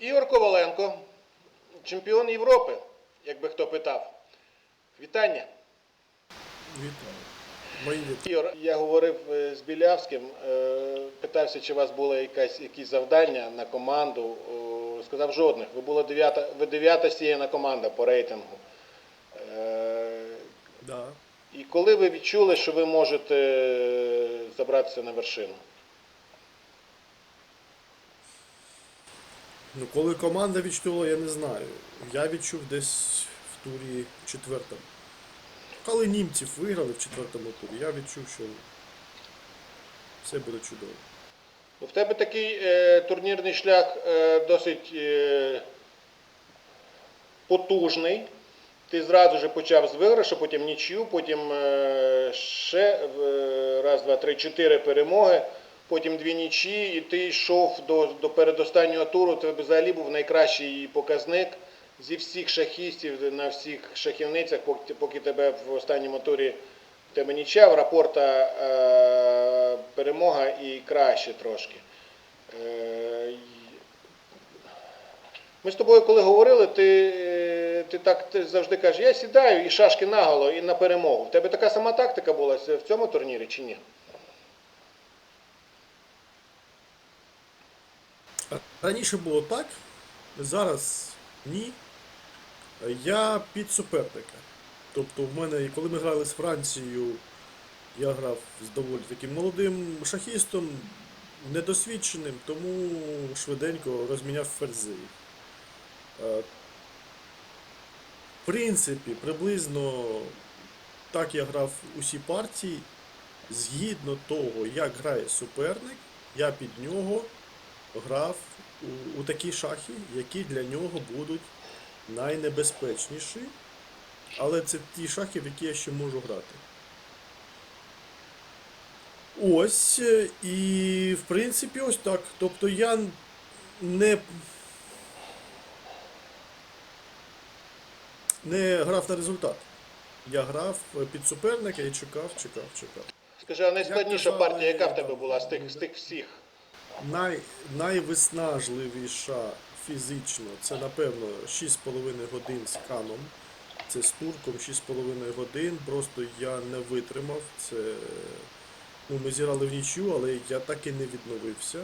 Ігор Коваленко, чемпіон Європи, якби хто питав. Вітання. Вітаю. Ігор, я говорив е, з Білявським, е, питався, чи у вас було якась, якісь завдання на команду. Сказав жодних. Ви була дев'ята, ви дев'ята сіяна команда по рейтингу. Е, Да. І коли ви відчули, що ви можете забратися на вершину? Ну, коли команда відчула, я не знаю. Я відчув десь в турі четвертому. Коли німців виграли в четвертому турі, я відчув, що все буде чудово. Ну, В тебе такий е, турнірний шлях е, досить е, потужний. Ти зразу ж почав з виграшу, потім нічю, потім е, ще е, раз, два, три, чотири перемоги, потім дві нічі, і ти йшов до, до передостаннього туру. Це взагалі був найкращий показник зі всіх шахістів на всіх шахівницях, поки, поки тебе в останньому турі в тебе нічя, в рапорта е, перемога і краще трошки. Е, ми з тобою, коли говорили, ти, е, ти так ти завжди кажеш, я сідаю і шашки наголо, і на перемогу. В тебе така сама тактика була в цьому турнірі чи ні? Раніше було так, зараз ні. Я під суперника. Тобто в мене, коли ми грали з Францією, я грав з доволі таким молодим шахістом, недосвідченим, тому швиденько розміняв ферзи. Е, В принципі, приблизно так я грав усі партії. Згідно того, як грає суперник, я під нього грав у, у такі шахи, які для нього будуть найнебезпечніші. Але це ті шахи, в які я ще можу грати. Ось, е, і в принципі, ось так. Тобто я не. Не грав на результат. Я грав е, під суперника і чекав, чекав, чекав. Скажи, а найскладніша партія, яка в тебе була з тих, з тих всіх? Най, найвиснажливіша фізично це, напевно, 6,5 годин з каном. Це з турком 6,5 годин. Просто я не витримав. Це, ну, ми зіграли в нічю, але я так і не відновився.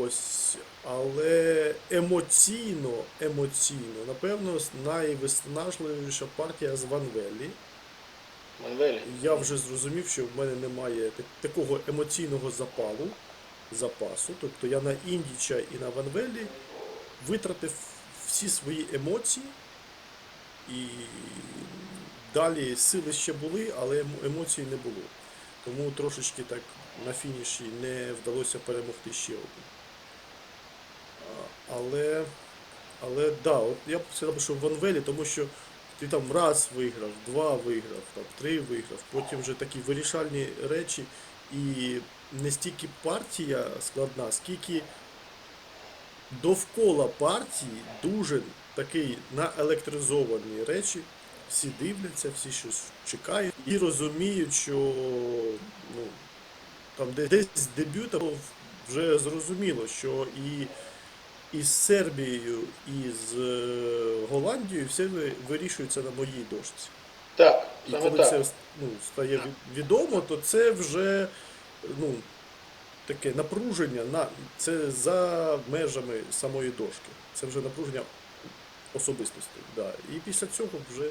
Ось. Але емоційно, емоційно, напевно, найвиснажливіша партія з Ванвелі. Манвелі? Я вже зрозумів, що в мене немає такого емоційного запалу, запасу. Тобто я на Індіча і на Ванвелі витратив всі свої емоції, і далі сили ще були, але ем- емоцій не було. Тому трошечки так на фініші не вдалося перемогти ще один. Але, але да, от я б сказав, що в Ванвелі, тому що ти там раз виграв, два виграв, там, три виграв, потім вже такі вирішальні речі. І не стільки партія складна, скільки довкола партії дуже такий наелектризовані речі. Всі дивляться, всі щось чекають і розуміють, що ну, там де- десь з дебюта вже зрозуміло, що і, і Сербією, і з е, Голландією все вирішується на моїй дошці. Так, І саме коли так. це ну, стає відомо, то це вже ну, таке напруження на це за межами самої дошки. Це вже напруження особистості. Да. І після цього вже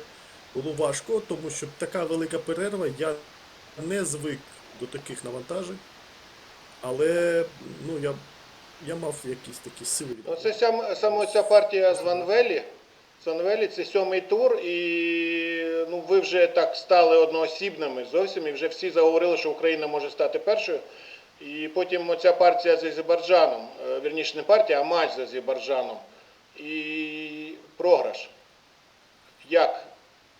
було важко, тому що така велика перерва, я не звик до таких навантажень, але ну, я, я мав якісь такі сили. Оце сам, саме ця партія з Ванвелі. З це сьомий тур, і ну, ви вже так стали одноосібними зовсім, і вже всі заговорили, що Україна може стати першою. І потім оця партія з Азербайджаном, е, вірніше не партія, а матч з Азербайджаном. І програш. Як?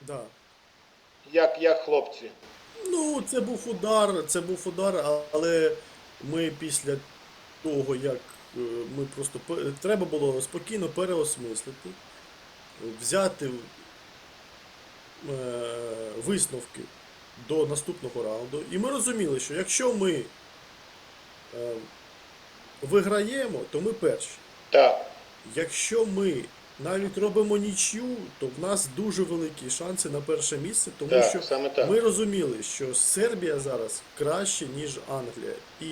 Да. Як, як хлопці? Ну, це був удар, це був удар, але ми після того, як е, ми просто треба було спокійно переосмислити, взяти е, висновки до наступного раунду. І ми розуміли, що якщо ми е, виграємо, то ми перші. Так. Якщо ми навіть робимо нічю, то в нас дуже великі шанси на перше місце, тому Так, що саме так. ми розуміли, що Сербія зараз краще, ніж Англія. І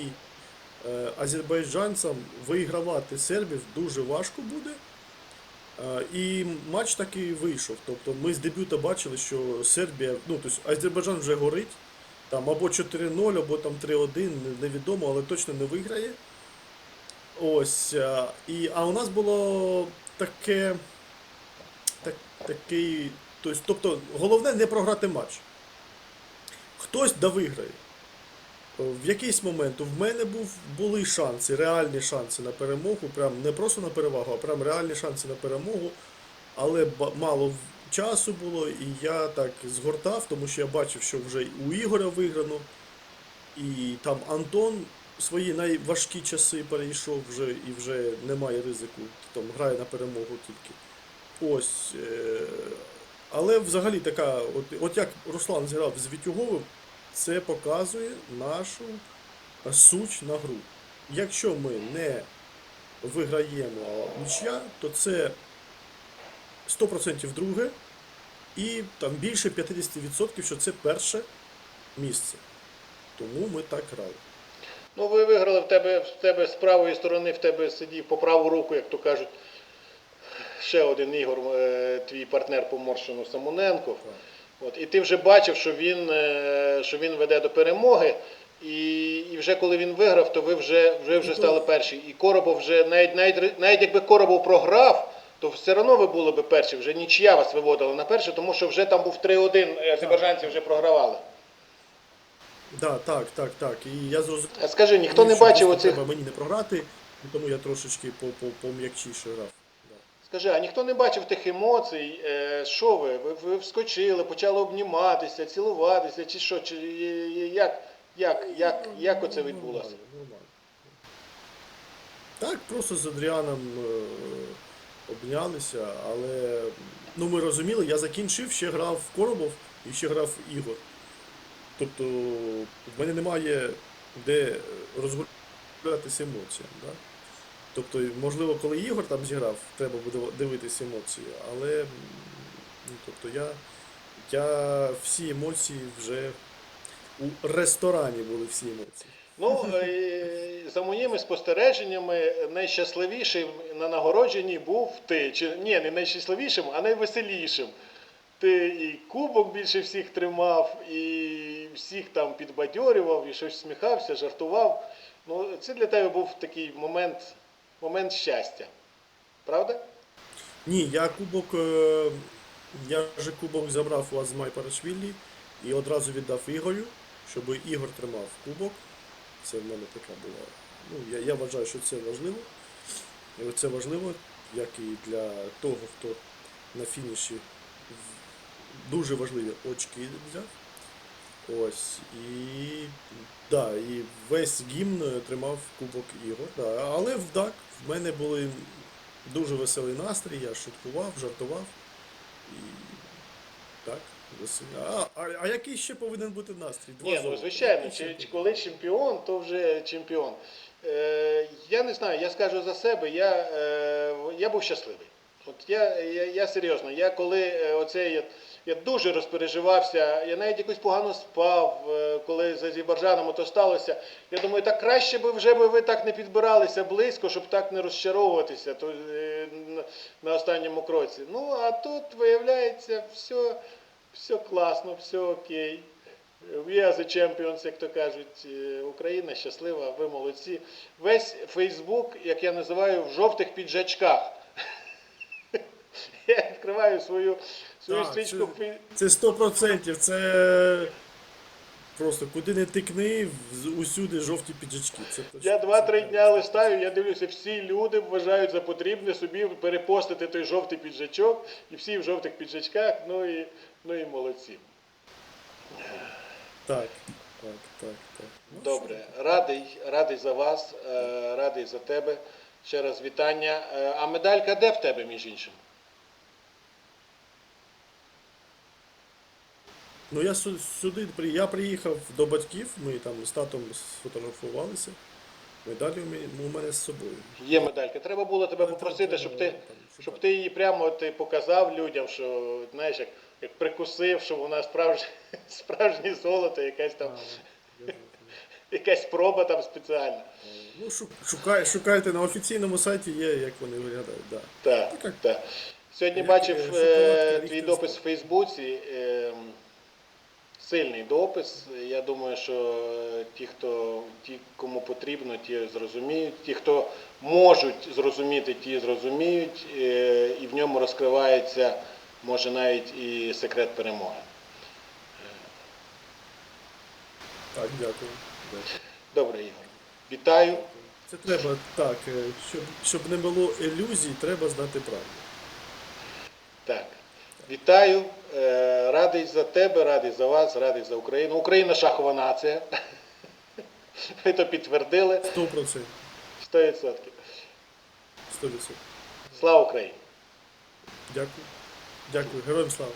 е, азербайджанцям вигравати сербів дуже важко буде. І матч таки вийшов. Тобто ми з дебюта бачили, що Сербія, ну тобто Азербайджан вже горить. Там або 4-0, або там 3-1, невідомо, але точно не виграє. Ось. І, а у нас було таке. Так, такий. Тобто, головне не програти матч. Хтось да виграє. В якийсь момент в мене був, були шанси, реальні шанси на перемогу, прям не просто на перевагу, а прям реальні шанси на перемогу. Але мало часу було, і я так згортав, тому що я бачив, що вже у Ігоря виграно, і там Антон свої найважкі часи перейшов вже і вже немає ризику, там грає на перемогу тільки. Ось. Е- але взагалі така, от, от як Руслан зіграв з Вітюговим, це показує нашу суть на гру. Якщо ми не виграємо нічия, то це 100% друге, і там більше 50%, що це перше місце. Тому ми так грали. Ну, ви виграли в тебе, в тебе з правої сторони, в тебе сидів по праву руку, як то кажуть, ще один Ігор, е, твій партнер по Моршину Самоненко. От, і ти вже бачив, що він, е, що він веде до перемоги. І, і вже коли він виграв, то ви вже, вже, вже стали перші. І Коробов вже, навіть, навіть, навіть якби Коробов програв, то все одно ви були б перші. Вже нічия вас виводила на перше, тому що вже там був 3-1, е, азербайджанці вже програвали. Да, так, так, так. І я зрозумів. А скажи, ніхто не бачив оцих Треба мені не програти, тому я трошечки по- по- пом'якчіше грав. Скажи, а ніхто не бачив тих емоцій? Е, Що ви? Ви, вскочили, почали обніматися, цілуватися, чи що? Чи як, як, як, як оце відбулося? Так, просто з Адріаном е, обнялися, але ну, ми розуміли, я закінчив, ще грав Коробов і ще грав Ігор. Тобто в мене немає де розгулятися емоціям. Да? Тобто, можливо, коли Ігор там зіграв, треба буде дивитися емоції, але ну, тобто я, я всі емоції вже у ресторані були всі емоції. Ну, е, за моїми спостереженнями, найщасливішим на нагородженні був ти. Чи ні, не найщасливішим, а найвеселішим. Ти і кубок більше всіх тримав, і всіх там підбадьорював, і щось сміхався, жартував. Ну, це для тебе був такий момент, момент щастя. Правда? Ні, я кубок. е, Я вже кубок забрав у Азмай Парашвілі і одразу віддав Ігорю, щоб Ігор тримав кубок. Це в мене така була. Ну, я, я вважаю, що це важливо. І Це важливо, як і для того, хто на фініші дуже важливі очки взяв. Ось. І, да, і весь гімн тримав кубок Ігор. Да. Але так, в мене були дуже веселий настрій, я шуткував, жартував. І так, весело. А, а, а який ще повинен бути настрій? Два Ні, ну звичайно, чи, чи коли чемпіон, то вже чемпіон. Е, я не знаю, я скажу за себе, я, е, я був щасливий. От я, я, я серйозно, я коли е, оце я, я дуже розпереживався, я навіть якось погано спав, е, коли з Азербайджаном то сталося. Я думаю, так краще би вже би ви так не підбиралися близько, щоб так не розчаровуватися то, е, на, останньому кроці. Ну, а тут виявляється, все, все класно, все окей. We are the champions, як то кажуть, Україна щаслива, ви молодці. Весь Фейсбук, як я називаю, в жовтих піджачках. Відкриваю свою, свою Так, стрічку. це- в Фей- Це 100%, це просто куди не тикни, усюди жовті піджачки. Це точно. Я два-три дня листаю, я дивлюся, всі люди вважають за потрібне собі перепостити той жовтий піджачок, і всі в жовтих піджачках, ну і, ну і молодці. Так, так, так, так. Ну, Добре, радий, радий за вас, е, радий за тебе. Ще раз вітання. Е, А медалька де в тебе, між іншим? Ну я сюди при- я приїхав до батьків, ми там з татом сфотографувалися. Медалі у мене, у мене з собою. Є медалька. Треба було тебе попросити, щоб ти, щоб ти її прямо ти показав людям, що знаєш, як, як прикусив, що вона справжнє, справжнє золото, якась там, якась проба там спеціальна. Ну, шукай, шукайте на офіційному сайті є, як вони виглядають. Да. Так, Так. Сьогодні як, бачив е, е, твій допис в Фейсбуці. е, Сильний допис. Я думаю, що е, ті, хто ті, кому потрібно, ті зрозуміють. Ті, хто можуть зрозуміти, ті зрозуміють, е, і в ньому розкривається, може навіть і секрет перемоги. Так, дякую. Добре, Ігор. Вітаю. Це треба так, е, щоб, щоб не було ілюзій, треба знати правду. Так. Вітаю. Е, Радий за тебе, радий за вас, радий за Україну. Україна шахова нація. Ви то підтвердили 100%. 100%. 100%. Слава Україні! Дякую. Дякую. Героям слава.